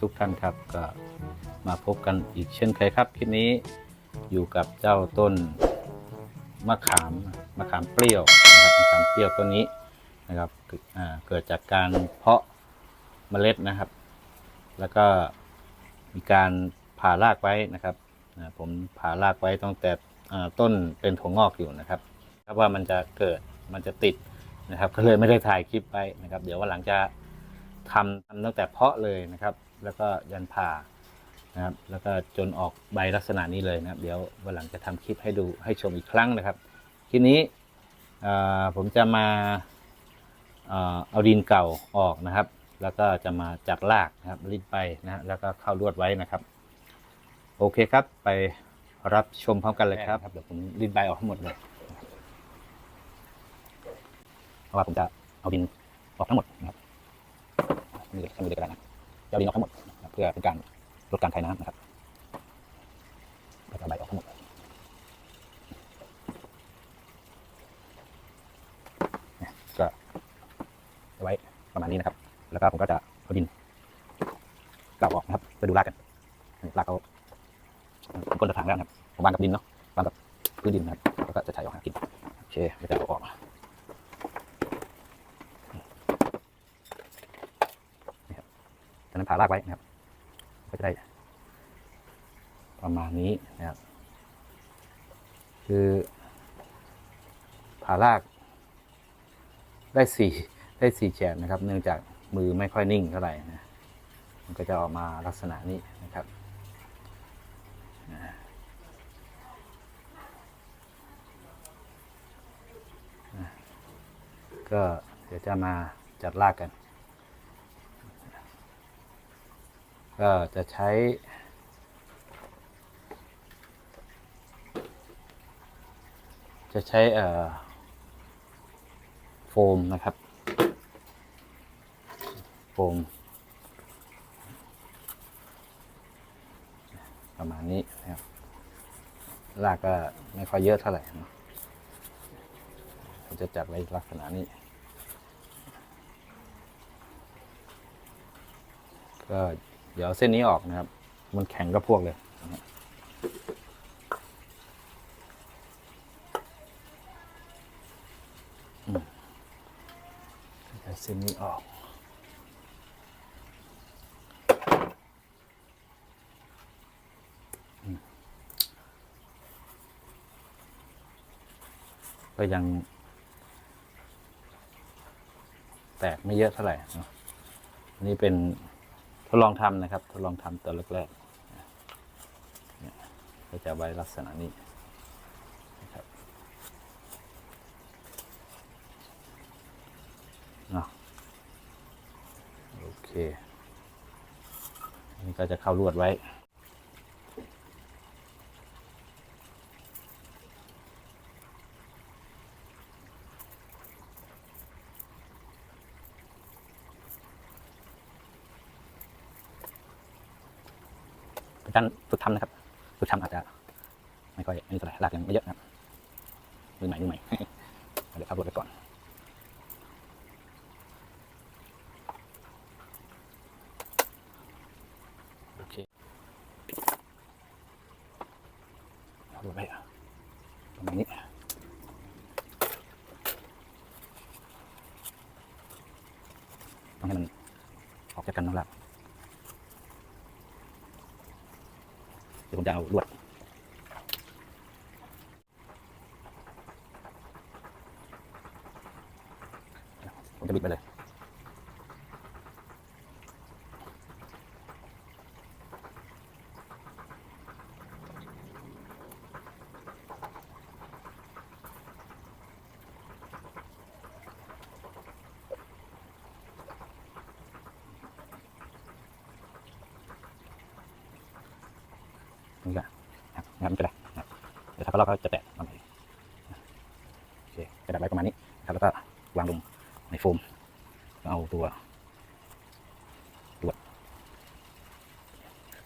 ทุกท่านครับก็มาพบกันอีกเช่นเคยครับคลิปนี้อยู่กับเจ้าต้นมะขามมะขามเปรี้ยวนะครับมะขามเปรี้ยวต้นนี้นะครับเกิดจากการเพาะเมล็ดนะครับ แล้วก็มีการผ่ารากไว้นะครับผมผ่ารากไว้ตั้งแต่ต้นเป็นถั่วงอกอยู่นะครับครับว่ามันจะเกิดมันจะติดนะครับ ก็เลยไม่ได้ถ่ายคลิปไว้นะครับ เดี๋ยววันหลังจะทำทำตั้งแต่เพาะเลยนะครับ แล้วก็ยันผ่านะครับ แล้วก็จนออกใบลักษณะนี้เลยนะครับ เดี๋ยววันหลังจะทำคลิปให้ดูให้ชมอีกครั้งนะครับ ทีนี้อ่าผมจะมาเอ่อเอาดินเก่าออกนะครับ แล้วก็จะมาจัดรากนะครับรีดไปนะฮะแล้วก็เข้าลวดไว้นะครับ โอเคครับไปรับชมพร้อมกันเลยครับเดี๋ยวผมรีดใบออกทั้งหมดเลยเพราะว่าผมจะเอาดินออกทั้งหมดนะครับนี่เลยใช้มือเลยก็ได้นะ จะเอาดินออกทั้งหมดเพื่อเป็นการลดการคายน้ำนะครับแล้วก็เอาใบออกทั้งหมดก็เอาไว้ประมาณนี้นะครับ แล้วก็ผมก็จะเอาดินเกล่าออกนะครับไปดูรากกันรากเขาก้นกระถางแล้วนะครับผมวางกับดินเนาะวางกับพื้นดินนะครับแล้วก็จะใช้ออกหากินโอเคก็จะเอาออกครับ จากนั้นผ่ารากไว้นะครับ ก็จะได้ ประมาณนี้นะครับ คือผ่ารากได้สี่ได้สี่แฉกนะครับ เนื่องจากมือไม่ค่อยนิ่งเท่าไหร่นะมันก็จะออกมาลักษณะนี้นะครับก็เดี๋ยวจะมาจัดรากกัน ก็จะใช้ จะใช้เอ่อโฟมนะครับ โฟม ประมาณนี้นะครับรากก็ไม่ค่อยเยอะเท่าไหร่นะผมจะจัดไว้ลักษณะนี้ ก็ เดี๋ยวเส้นนี้ออกนะครับ มันแข็งก็พวกเลย เส้นนี้ออก ก็ยัง แตกไม่เยอะเท่าไหร่นี่เป็น ทดลองทำนะครับทดลองทำตัวแรกๆก็จะไว้ลักษณะนี้นะครับโอเคนนี่ก็จะเข้าลวดไว้ เป็นฝึกทำนะครับ ฝึกทำอาจจะไม่ค่อยอันนี้เท่าไหร่รากยังไม่เยอะนะครับมือใหม่มือใหม่เดี๋ยวขับรถไปก่อนโอเคขับรถไปประมาณนี้ต้องให้มันออกจากกันน้ำหลัก ดี๋ยวผมจะเอาลวดผมจะบิดไปเลย นี่ก็ นะครับไม่เป็นไรเดี๋ยวถ้าเราก็จะแตะมันี้โอเคกระดาษไว้ประมาณนี้นะครับแล้วก็วางลงในโฟมเอาตัวตรวจ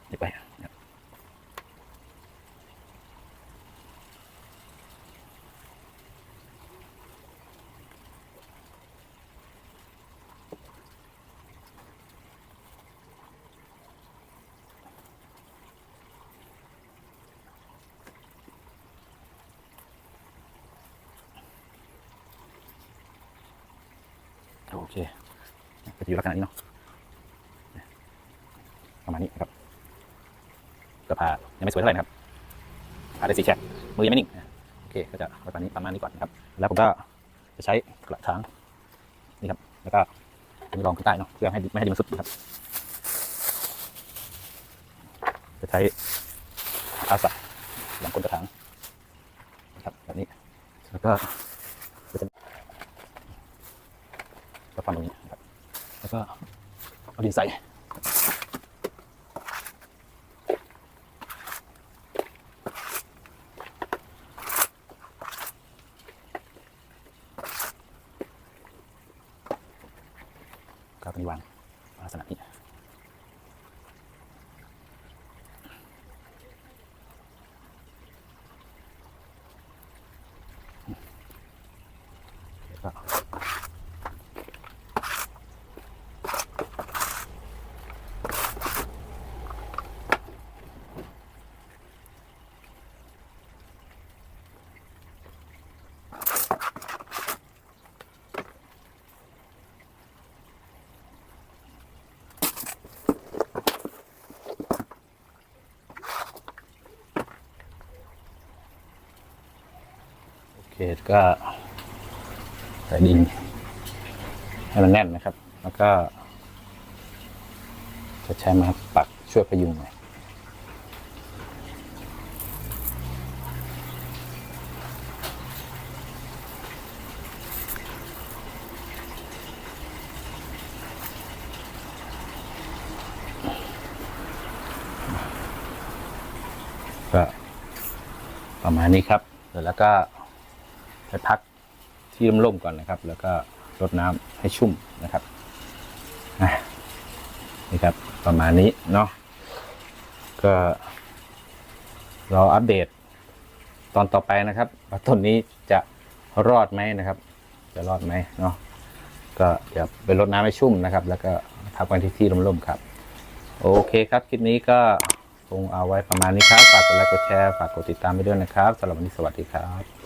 เดี๋ยวไป อเคก็จะอยู่ลักษณะนี้เนาะประมาณนี้นะครับเสื้อผ้ายังไม่สวยเท่าไหร่นะครับผ้าได้สีแฉกมือยังไม่นิ่งนะโอเคก็จะประมาณนี้ประมาณนี้ก่อนนะครับ แล้วผมก็จะใช้กระถางนี่ครับ แล้วก็มจะลองขึ้นใต้เนาะเพื่อให้ไม่ให้ดินมันสุดนะครับ จะใช้อาสาหลังก้นกระถางนะครับแบบนี้แล้วก็ก็ จะฟันตรงนี้ครับแล้วก็เอาดินใส่ก็เป็นวางลักษณะนี้ก็ โอเคก็ใส่ดินให้มันแน่นนะครับ แล้วก็ จะใช้มาปักช่วยพยุงหน่อยก็ประมาณนี้ครับ แล้วก็ พักที่ร่มๆก่อนนะครับ แล้วก็รดน้ำให้ชุ่มนะครับนี่ครับประมาณนี้เนาะก็รออัปเดต ตอนต่อไปนะครับว่าต้นนี้จะรอดไหมนะครับ จะรอดไหมเนาะก็เดี๋ยวไปรดน้ำให้ชุ่มนะครับ แล้วก็พักไว้ที่ที่ร่มๆครับ โอเคครับคลิปนี้ก็คงเอาไว้ประมาณนี้ครับ ฝากกดไลค์กดแชร์ ฝากกดติดตามไปด้วยนะครับสำหรับวันนี้สวัสดีครับ